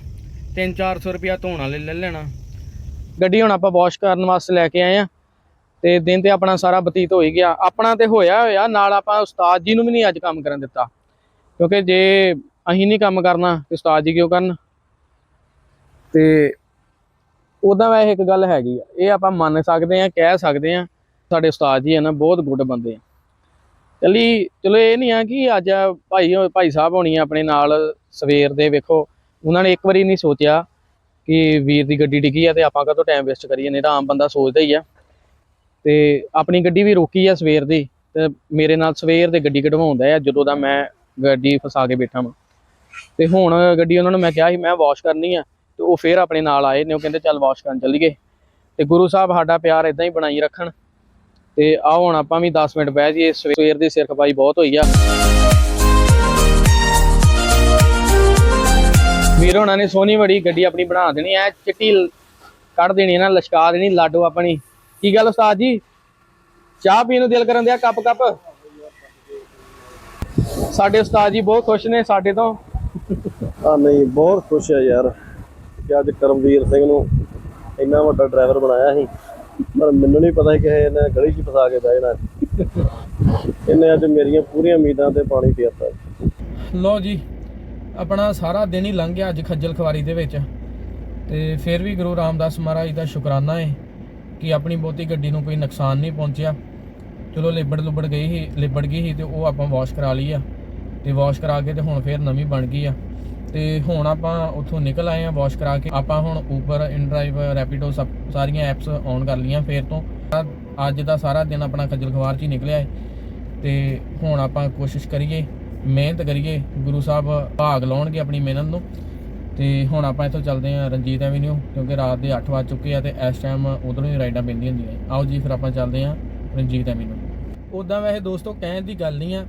3-400 ਰੁਪਿਆ ਧੋਣ ਵਾਲੇ ਲੈ ਲੈਣਾ। ਗੱਡੀ ਹੁਣ ਆਪਾਂ ਵਾਸ਼ ਕਰਨ ਵਾਸਤੇ ਲੈ ਕੇ ਆਏ ਆ। ਤੇ ਦਿਨ ਤੇ ਆਪਣਾ ਸਾਰਾ ਬਤੀਤ ਹੋ ਹੀ ਗਿਆ। ਆਪਣਾ ਤੇ ਹੋਇਆ ਹੋਇਆ, ਨਾਲ ਆਪਾਂ ਉਸਤਾਦ ਜੀ ਨੂੰ ਵੀ ਨਹੀਂ ਅੱਜ ਕੰਮ ਕਰਨ ਦਿੱਤਾ। ਕਿਉਂਕਿ ਜੇ ਅਸੀਂ ਨਹੀਂ ਕੰਮ ਕਰਨਾ, ਤੇ ਉਸਤਾਦ ਜੀ ਕਿਉਂ ਕਰਨ? ਤੇ ਉਦਾਂ ਵੈਸੇ ਇੱਕ ਗੱਲ ਹੈਗੀ ਆ, ਇਹ ਆਪਾਂ ਮੰਨ ਸਕਦੇ ਆ ਕਹਿ ਸਕਦੇ ਆ ਸਾਡੇ ਉਸਤਾਦ ਜੀ ਆ ਨਾ, ਬਹੁਤ ਗੁੱਡ ਬੰਦੇ ਆ। ਚਲੀ, ਚਲੋ ਇਹ ਨਹੀਂ ਆ ਕਿ ਅੱਜ ਭਾਈ ਭਾਈ ਸਾਹਿਬ ਹੋਣੀ ਆ ਆਪਣੇ ਨਾਲ ਸਵੇਰ ਦੇ, ਵੇਖੋ, ਉਹਨਾਂ ਨੇ ਇੱਕ ਵਾਰੀ ਨਹੀਂ ਸੋਚਿਆ ਕਿ ਵੀਰ ਦੀ ਗੱਡੀ ਡਿੱਗੀ ਆ ਤੇ ਆਪਾਂ ਕਦੋਂ ਟਾਈਮ ਵੇਸਟ ਕਰੀਏ, ਨਹੀਂ ਤਾਂ ਆਮ ਬੰਦਾ ਸੋਚਦਾ ਹੀ ਆ। ਤੇ ਆਪਣੀ ਗੱਡੀ ਵੀ ਰੋਕੀ ਆ ਸਵੇਰ ਦੀ, ਤੇ ਮੇਰੇ ਨਾਲ ਸਵੇਰ ਦੇ ਗੱਡੀ ਕਢਵਾਉਂਦਾ ਆ, ਜਦੋਂ ਦਾ ਮੈਂ ਗੱਡੀ ਫਸਾ ਕੇ ਬੈਠਾ ਵਾਂ। ਤੇ ਹੁਣ ਗੱਡੀ ਉਹਨਾਂ ਨੂੰ ਮੈਂ ਕਿਹਾ ਸੀ, ਮੈਂ ਵਾਸ਼ ਕਰਨੀ ਆ। ਤੇ ਉਹ ਫੇਰ ਆਪਣੇ ਨਾਲ ਆਏ ਨੇ, ਉਹ ਕਹਿੰਦੇ ਚੱਲ ਵਾਸ਼ ਕਰਨ ਚੱਲੀਏ। ਤੇ ਗੁਰੂ ਸਾਹਿਬ ਸਾਡਾ ਪਿਆਰ ਇਦਾਂ ਹੀ ਬਣਾਈ ਰੱਖਣ। ਤੇ ਆਓ ਹੁਣ ਆਪਾਂ ਵੀ 10 ਮਿੰਟ ਬਹਿ ਜਾਈਏ, ਸਵੇਰ ਦੀ ਸਿਰ ਖਪਾਈ ਬਹੁਤ ਹੋਈ ਆ। ਵੀਰ ਹੋਣਾ ਨੇ ਸੋਹਣੀ ਬੜੀ ਗੱਡੀ ਆਪਣੀ ਬਣਾ ਦੇਣੀ, ਐ ਚਿੱਟੀ ਕੱਢ ਦੇਣੀ ਨਾ, ਲਸ਼ਕਾ ਦੇਣੀ, ਲਾਡੋ ਆਪਣੀ। ਕੀ ਗੱਲ ਉਸਤਾਦ ਜੀ? ਚਾਹ ਪੀਣ ਨੂੰ ਦਿਲ ਕਰਨ ਦਿਆ ਕੱਪ ਕੱਪ? ਸਾਡੇ ਉਸਤਾਦ ਜੀ ਬਹੁਤ ਖੁਸ਼ ਨੇ ਸਾਡੇ ਤੋਂ। ਆ ਨਹੀਂ, ਬਹੁਤ ਖੁਸ਼ ਆ ਯਾਰ। ਕਿ ਅੱਜ ਕਰਮਵੀਰ ਸਿੰਘ ਨੂੰ ਇੰਨਾ ਵੱਡਾ ਡਰਾਈਵਰ ਬਣਾਇਆ ਸੀ। ਪਰ ਮੈਨੂੰ ਨਹੀਂ ਪਤਾ ਕਿ ਇਹਨੇ ਗਲੀ 'ਚ ਫਸਾ ਕੇ ਬਹਿ ਜਾਣਾ। ਇਹਨੇ ਅੱਜ ਮੇਰੀਆਂ ਪੂਰੀਆਂ ਉਮੀਦਾਂ ਤੇ ਪਾਣੀ ਫੇਰਤਾ ਲਓ ਜੀ, ਆਪਣਾ ਸਾਰਾ ਦਿਨ ਹੀ ਲੰਘ ਗਿਆ ਅੱਜ ਖੱਜਲ ਖਵਾਰੀ ਦੇ ਵਿੱਚ। ਤੇ ਫਿਰ ਵੀ ਗੁਰੂ ਰਾਮਦਾਸ ਮਹਾਰਾਜ ਦਾ ਸ਼ੁਕਰਾਨਾ ਹੈ ਕਿ ਆਪਣੀ ਬਹੁਤੀ ਗੱਡੀ ਨੂੰ ਕੋਈ ਨੁਕਸਾਨ ਨਹੀਂ ਪਹੁੰਚਿਆ। ਚਲੋ ਲਿਬੜ ਲੁਬੜ ਗਈ ਸੀ, ਲਿਬੜ ਗਈ ਸੀ ਤੇ ਉਹ ਆਪਾਂ ਵਾਸ਼ ਕਰਾ ਲਈ ਆ। ਤੇ ਵਾਸ਼ ਕਰਾ ਕੇ ਤੇ ਹੁਣ ਫਿਰ ਨਵੀਂ ਬਣ ਗਈ ਆ। ਤੇ ਹੁਣ ਆਪਾਂ ਉੱਥੋਂ ਨਿਕਲ ਆਏ ਆ ਵਾਸ਼ ਕਰਾ ਕੇ। ਆਪਾਂ ਹੁਣ ਉਬਰ ਇਨਡਰਾਈਵ ਰੈਪਿਡੋ ਸਭ ਸਾਰੀਆਂ ਐਪਸ ਔਨ ਕਰ ਲਈਆਂ ਫੇਰ ਤੋਂ। ਅੱਜ ਦਾ ਸਾਰਾ ਦਿਨ ਆਪਣਾ ਖੱਜਲ ਖਵਾਰ ਚ ਹੀ ਨਿਕਲਿਆ ਹੈ। ਤੇ ਹੁਣ ਆਪਾਂ ਕੋਸ਼ਿਸ਼ ਕਰੀਏ, ਮਿਹਨਤ ਕਰੀਏ, ਗੁਰੂ ਸਾਹਿਬ ਭਾਗ ਲਾਉਣਗੇ ਆਪਣੀ ਮਿਹਨਤ ਨੂੰ। ਤੇ ਹੁਣ ਆਪਾਂ ਇੱਥੋਂ ਚੱਲਦੇ ਹਾਂ ਰਣਜੀਤ ਐਵੀਨਿਊ ਕਿਉਂਕਿ ਰਾਤ ਦੇ 8 ਵਜ ਚੁੱਕੇ ਆ ਤੇ ਇਸ ਟਾਈਮ ਉਧਰੋਂ ਹੀ ਰਾਈਡਾਂ ਪੈਂਦੀਆਂ ਹੁੰਦੀਆਂ ਆਓ ਜੀ, ਫਿਰ ਆਪਾਂ ਚੱਲਦੇ ਹਾਂ ਰਣਜੀਤ ਐਵੀਨਿਊ ਉਦਾਂ ਵੈਸੇ ਦੋਸਤੋ, ਕਹਿਣ ਦੀ ਗੱਲ ਨਹੀਂ ਆ।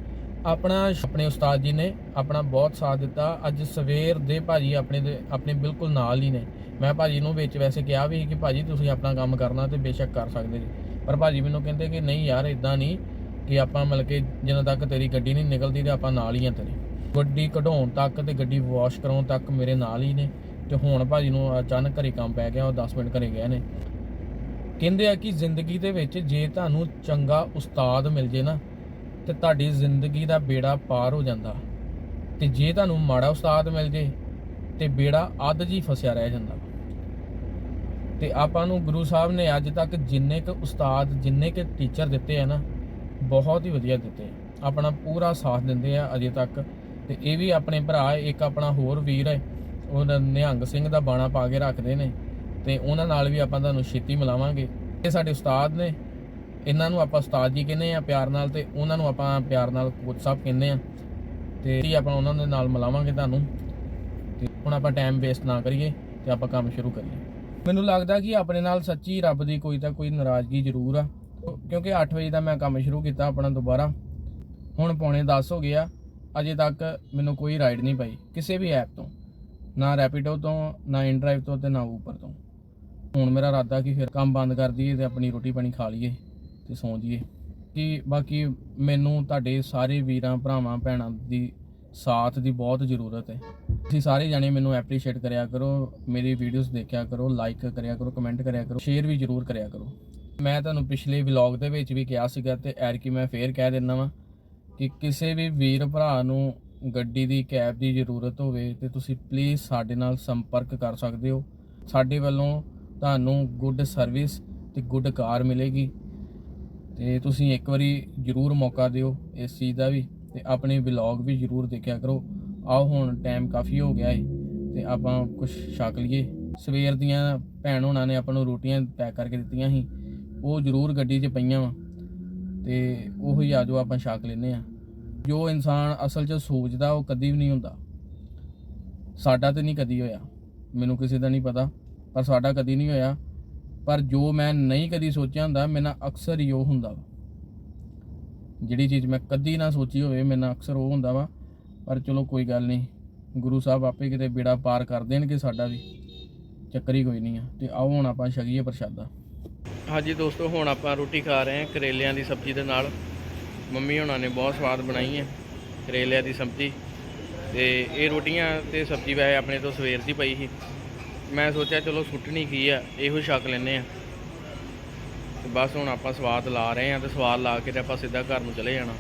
ਆਪਣਾ ਆਪਣੇ ਉਸਤਾਦ ਜੀ ਨੇ ਆਪਣਾ ਬਹੁਤ ਸਾਥ ਦਿੱਤਾ। ਅੱਜ ਸਵੇਰ ਦੇ ਭਾਜੀ ਆਪਣੇ ਦੇ ਆਪਣੇ ਬਿਲਕੁਲ ਨਾਲ ਹੀ ਨੇ। ਮੈਂ ਭਾਜੀ ਨੂੰ ਵਿੱਚ ਵੈਸੇ ਕਿਹਾ ਵੀ ਸੀ ਕਿ ਭਾਜੀ ਤੁਸੀਂ ਆਪਣਾ ਕੰਮ ਕਰਨਾ ਤੇ ਬੇਸ਼ੱਕ ਕਰ ਸਕਦੇ ਜੀ। ਪਰ ਭਾਜੀ ਮੈਨੂੰ ਕਹਿੰਦੇ ਕਿ ਨਹੀਂ ਯਾਰ ਇਦਾਂ ਨਹੀਂ ਕਿ ਆਪਾਂ ਮਤਲਬ ਕਿ ਜਦੋਂ ਤੱਕ ਤੇਰੀ ਗੱਡੀ ਨਹੀਂ ਨਿਕਲਦੀ ਤੇ ਆਪਾਂ ਨਾਲ ਹੀ ਆ ਤੇਰੇ। ਗੱਡੀ ਕਢਾਉਣ ਤੱਕ ਤੇ ਗੱਡੀ ਵਾਸ਼ ਕਰਾਉਣ ਤੱਕ ਮੇਰੇ ਨਾਲ ਹੀ ਨੇ। ਤੇ ਹੁਣ ਭਾਜੀ ਨੂੰ ਅਚਾਨਕ ਘਰੇ ਕੰਮ ਪੈ ਗਿਆ, ਉਹ 10 ਮਿੰਟ ਘਰੇ ਗਏ ਨੇ। ਕਹਿੰਦੇ ਆ ਕਿ ਜ਼ਿੰਦਗੀ ਦੇ ਵਿੱਚ ਜੇ ਤੁਹਾਨੂੰ ਚੰਗਾ ਉਸਤਾਦ ਮਿਲ ਜੇ ਨਾ ਤੇ ਤੁਹਾਡੀ ਜ਼ਿੰਦਗੀ ਦਾ ਬੇੜਾ ਪਾਰ ਹੋ ਜਾਂਦਾ। ਤੇ ਜੇ ਤੁਹਾਨੂੰ ਮਾੜਾ ਉਸਤਾਦ ਮਿਲ ਜੇ, ਤੇ ਬੇੜਾ ਅੱਧ ਜੀ ਫਸਿਆ ਰਹਿ ਜਾਂਦਾ। ਤੇ ਆਪਾਂ ਨੂੰ ਗੁਰੂ ਸਾਹਿਬ ਨੇ ਅੱਜ ਤੱਕ ਜਿੰਨੇ ਕ ਉਸਤਾਦ, ਜਿੰਨੇ ਕ ਟੀਚਰ ਦਿੱਤੇ ਆ ਨਾ, ਬਹੁਤ ਹੀ ਵਧੀਆ ਦਿੱਤੇ। ਆਪਣਾ ਪੂਰਾ ਸਾਥ ਦਿੰਦੇ ਆ ਅਜੇ ਤੱਕ। ਤੇ ਇਹ ਵੀ ਆਪਣੇ ਭਰਾ, ਇੱਕ ਆਪਣਾ ਹੋਰ ਵੀਰ ਹੈ, ਉਹ ਨਿਹੰਗ ਸਿੰਘ ਦਾ ਬਾਣਾ ਪਾ ਕੇ ਰੱਖਦੇ ਨੇ। ਤੇ ਉਹਨਾਂ ਨਾਲ ਵੀ ਆਪਾਂ ਤੁਹਾਨੂੰ ਛੇਤੀ ਮਿਲਾਵਾਂਗੇ। ਇਹ ਸਾਡੇ ਉਸਤਾਦ ਨੇ ਇਹਨਾਂ ਨੂੰ ਆਪਾਂ ਉਸਤਾਦ ਜੀ ਕਹਿੰਦੇ ਆ ਪਿਆਰ ਨਾਲ ਤੇ ਉਹਨਾਂ ਨੂੰ ਆਪਾਂ ਪਿਆਰ ਨਾਲ ਕੋਚ ਸਾਹਿਬ ਕਹਿੰਦੇ ਆ। ਤੇ ਕੀ ਆਪਾਂ ਉਹਨਾਂ ਦੇ ਨਾਲ ਮਿਲਾਵਾਂਗੇ ਤੁਹਾਨੂੰ। ਤੇ ਹੁਣ ਆਪਾਂ ਟਾਈਮ ਵੇਸਟ ਨਾ ਕਰੀਏ ਤੇ ਆਪਾਂ ਕੰਮ ਸ਼ੁਰੂ ਕਰੀਏ। ਮੈਨੂੰ ਲੱਗਦਾ ਕਿ ਆਪਣੇ ਨਾਲ ਸੱਚੀ ਰੱਬ ਦੀ ਕੋਈ ਤਾਂ ਕੋਈ ਨਾਰਾਜ਼ਗੀ ਜ਼ਰੂਰ ਆ। ਕਿਉਂਕਿ 8 ਵਜੇ ਦਾ ਮੈਂ ਕੰਮ ਸ਼ੁਰੂ ਕੀਤਾ ਆਪਣਾ ਦੁਬਾਰਾ। ਹੁਣ ਪੌਣੇ 10 ਹੋ ਗਿਆ ਅਜੇ ਤੱਕ ਮੈਨੂੰ ਕੋਈ ਰਾਈਡ ਨਹੀਂ ਪਈ, ਕਿਸੇ ਵੀ ਐਪ ਤੋਂ। ਨਾ ਰੈਪਿਡੋ ਤੋਂ, ਨਾ ਇਨਡਰਾਈਵ ਤੋਂ ਤੇ ਨਾ ਉਬਰ ਤੋਂ। ਹੁਣ ਮੇਰਾ ਇਰਾਦਾ ਕਿ ਫਿਰ ਕੰਮ ਬੰਦ ਕਰ ਦਈਏ ਤੇ ਆਪਣੀ ਰੋਟੀ ਪਾਣੀ ਖਾ ਲਈਏ। ਤੇ ਸੌਂ ਜਾਈਏ। ਕਿ ਬਾਕੀ ਮੈਨੂੰ ਤੁਹਾਡੇ ਸਾਰੇ ਵੀਰਾਂ, ਭਰਾਵਾਂ, ਭੈਣਾਂ ਦੀ ਸਾਥ ਦੀ ਬਹੁਤ ਜ਼ਰੂਰਤ ਹੈ। ਤੁਸੀਂ ਸਾਰੇ ਜਾਣੇ ਮੈਨੂੰ ਐਪਰੀਸ਼ੀਏਟ ਕਰਿਆ ਕਰੋ, ਮੇਰੀ ਵੀਡੀਓਜ਼ ਦੇਖਿਆ ਕਰੋ ਲਾਈਕ ਕਰਿਆ ਕਰੋ ਕਮੈਂਟ ਕਰਿਆ ਕਰੋ ਸ਼ੇਅਰ ਵੀ ਜ਼ਰੂਰ ਕਰਿਆ ਕਰੋ। ਮੈਂ ਤੁਹਾਨੂੰ ਪਿਛਲੇ ਵਲੌਗ ਦੇ ਵਿੱਚ ਵੀ ਕਿਹਾ ਸੀਗਾ ਤੇ ਐਰ ਕਿ ਮੈਂ ਫੇਰ ਕਹਿ ਦਿੰਦਾ ਵਾਂ ਕਿ ਕਿਸੇ ਵੀ ਵੀਰ, ਭਰਾ ਨੂੰ ਗੱਡੀ ਦੀ ਕੈਬ ਦੀ ਜ਼ਰੂਰਤ ਹੋਵੇ ਤੇ ਤੁਸੀਂ ਪਲੀਜ਼ ਸਾਡੇ ਨਾਲ ਸੰਪਰਕ ਕਰ ਸਕਦੇ ਹੋ। ਸਾਡੇ ਵੱਲੋਂ ਤੁਹਾਨੂੰ ਗੁੱਡ ਸਰਵਿਸ ਤੇ ਗੁੱਡ ਕਾਰ ਮਿਲੇਗੀ। ਤੇ ਤੁਸੀਂ ਇੱਕ ਵਾਰੀ ਜ਼ਰੂਰ ਮੌਕਾ ਦਿਓ ਇਸ ਚੀਜ਼ ਦਾ ਵੀ ਤੇ ਆਪਣੇ ਵਲੌਗ ਵੀ ਜ਼ਰੂਰ ਦੇਖਿਆ ਕਰੋ। ਆਓ ਹੁਣ ਟਾਈਮ ਕਾਫੀ ਹੋ ਗਿਆ ਏ ਤੇ ਆਪਾਂ ਕੁਝ ਛਕ ਲਈਏ। ਸਵੇਰ ਦੀਆਂ ਭੈਣ ਹੋਣਾ ਨੇ ਆਪਾਂ ਨੂੰ ਰੋਟੀਆਂ ਪੈਕ ਕਰਕੇ ਦਿੱਤੀਆਂ ਸੀ। ਉਹ ਜ਼ਰੂਰ ਗੱਡੀ 'ਚ ਪਈਆਂ ਵਾ ਤੇ ਉਹੀ ਆ ਜੋ ਆਪਾਂ ਛਕ ਲੈਨੇ ਆ। ਜੋ ਇਨਸਾਨ ਅਸਲ 'ਚ ਸੋਚਦਾ ਉਹ ਕਦੀ ਵੀ ਨਹੀਂ ਹੁੰਦਾ। ਸਾਡਾ ਤੇ ਨਹੀਂ ਕਦੀ ਹੋਇਆ। ਮੈਨੂੰ ਕਿਸੇ ਦਾ ਨਹੀਂ ਪਤਾ, ਪਰ ਸਾਡਾ ਕਦੀ ਨਹੀਂ ਹੋਇਆ। ਪਰ ਜੋ ਮੈਂ ਨਹੀਂ ਕਦੀ ਸੋਚਿਆ ਹੁੰਦਾ, ਮੇਰੇ ਨਾਲ ਅਕਸਰ ਹੀ ਉਹ ਹੁੰਦਾ ਵਾ। ਜਿਹੜੀ ਚੀਜ਼ ਮੈਂ ਕਦੀ ਨਾ ਸੋਚੀ ਹੋਵੇ, ਮੇਰੇ ਨਾਲ ਅਕਸਰ ਉਹ ਹੁੰਦਾ ਵਾ। ਪਰ ਚਲੋ ਕੋਈ ਗੱਲ ਨਹੀਂ, ਗੁਰੂ ਸਾਹਿਬ ਆਪੇ ਕਿਤੇ ਬੇੜਾ ਪਾਰ ਕਰ ਦੇਣਗੇ ਸਾਡਾ ਵੀ। ਚੱਕਰ ਹੀ ਕੋਈ ਨਹੀਂ ਆ। ਤੇ ਆਓ ਹੁਣ ਆਪਾਂ ਛਕੀਏ ਪ੍ਰਸ਼ਾਦਾ। ਹਾਂਜੀ ਦੋਸਤੋ, ਹੁਣ ਆਪਾਂ ਰੋਟੀ ਖਾ ਰਹੇ ਹਾਂ ਕਰੇਲਿਆਂ ਦੀ ਸਬਜ਼ੀ ਦੇ ਨਾਲ। ਮੰਮੀ ਹੁਣਾਂ ਨੇ ਬਹੁਤ ਸਵਾਦ ਬਣਾਈ ਹੈ ਕਰੇਲਿਆਂ ਦੀ ਸਬਜ਼ੀ। ਤੇ ਇਹ ਰੋਟੀਆਂ ਤੇ ਸਬਜ਼ੀ ਵੈਸੇ ਆਪਣੇ ਤੋਂ ਸਵੇਰ ਦੀ ਪਈ ਸੀ। ਮੈਂ ਸੋਚਿਆ ਚਲੋ ਸੁੱਟਣੀ ਕੀ ਆ, ਇਹੋ ਛਕ ਲੈਨੇ ਆ। ਤੇ ਬਸ ਹੁਣ ਆਪਾਂ ਸਵਾਦ ਲਾ ਰਹੇ ਆ ਤੇ ਸਵਾਦ ਲਾ ਕੇ ਤੇ ਆਪਾਂ ਸਿੱਧਾ ਘਰ ਨੂੰ ਚਲੇ ਜਾਣਾ।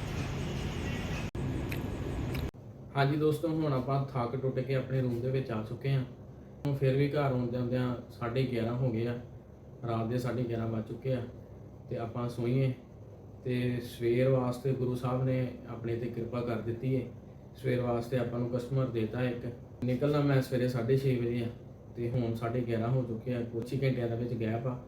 ਹਾਂਜੀ ਦੋਸਤੋ, ਹੁਣ ਆਪਾਂ ਥੱਕ ਟੁੱਟ ਕੇ ਆਪਣੇ ਰੂਮ ਦੇ ਵਿੱਚ ਆ ਚੁੱਕੇ ਹਾਂ ਹੁਣ ਫਿਰ ਵੀ ਘਰ ਆਉਂਦੇ ਆਉਂਦਿਆਂ 11:30 ਹੋ ਗਏ ਆ। ਰਾਤ ਦੇ 11:30 ਵੱਜ ਚੁੱਕੇ ਆ ਤੇ ਆਪਾਂ ਸੋਈਏ ਤੇ ਸਵੇਰ ਵਾਸਤੇ ਗੁਰੂ ਸਾਹਿਬ ਨੇ ਆਪਣੇ ਤੇ ਕਿਰਪਾ ਕਰ ਦਿੱਤੀ ਹੈ ਸਵੇਰ ਵਾਸਤੇ ਆਪਾਂ ਨੂੰ ਕਸਟਮਰ ਦੇਤਾ ਇੱਕ। ਨਿਕਲਣਾ ਮੈਂ ਸਵੇਰੇ 6:30 ਵਜੇ ਆ। ਤੇ ਹੁਣ 11:30 ਹੋ ਚੁੱਕੇ ਆ ਕੁਝ ਹੀ ਘੰਟਿਆਂ ਦੇ ਵਿੱਚ ਗੈਪ ਆ।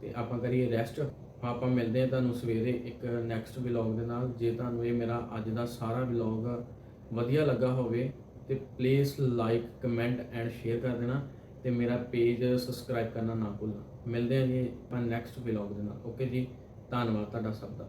ਤੇ ਆਪਾਂ ਕਰੀਏ ਰੈਸਟ ਆਪਾਂ ਮਿਲਦੇ ਆ ਤੁਹਾਨੂੰ ਸਵੇਰੇ ਇੱਕ ਨੈਕਸਟ ਵਲੌਗ ਦੇ ਨਾਲ। ਜੇ ਤੁਹਾਨੂੰ ਇਹ ਮੇਰਾ ਅੱਜ ਦਾ ਸਾਰਾ ਵਲੌਗ ਵਧੀਆ ਲੱਗਾ ਹੋਵੇ, ਤੇ please like comment and share ਕਰ ਦੇਣਾ। ਤੇ ਮੇਰਾ ਪੇਜ ਸਬਸਕ੍ਰਾਈਬ ਕਰਨਾ ਨਾ ਭੁੱਲਣਾ। ਮਿਲਦੇ ਹਾਂ ਜੀ ਆਪਾਂ ਨੈਕਸਟ ਵਲੌਗ ਦੇ ਨਾਲ। ਓਕੇ ਜੀ? ਧੰਨਵਾਦ ਤੁਹਾਡਾ ਸਭ ਦਾ।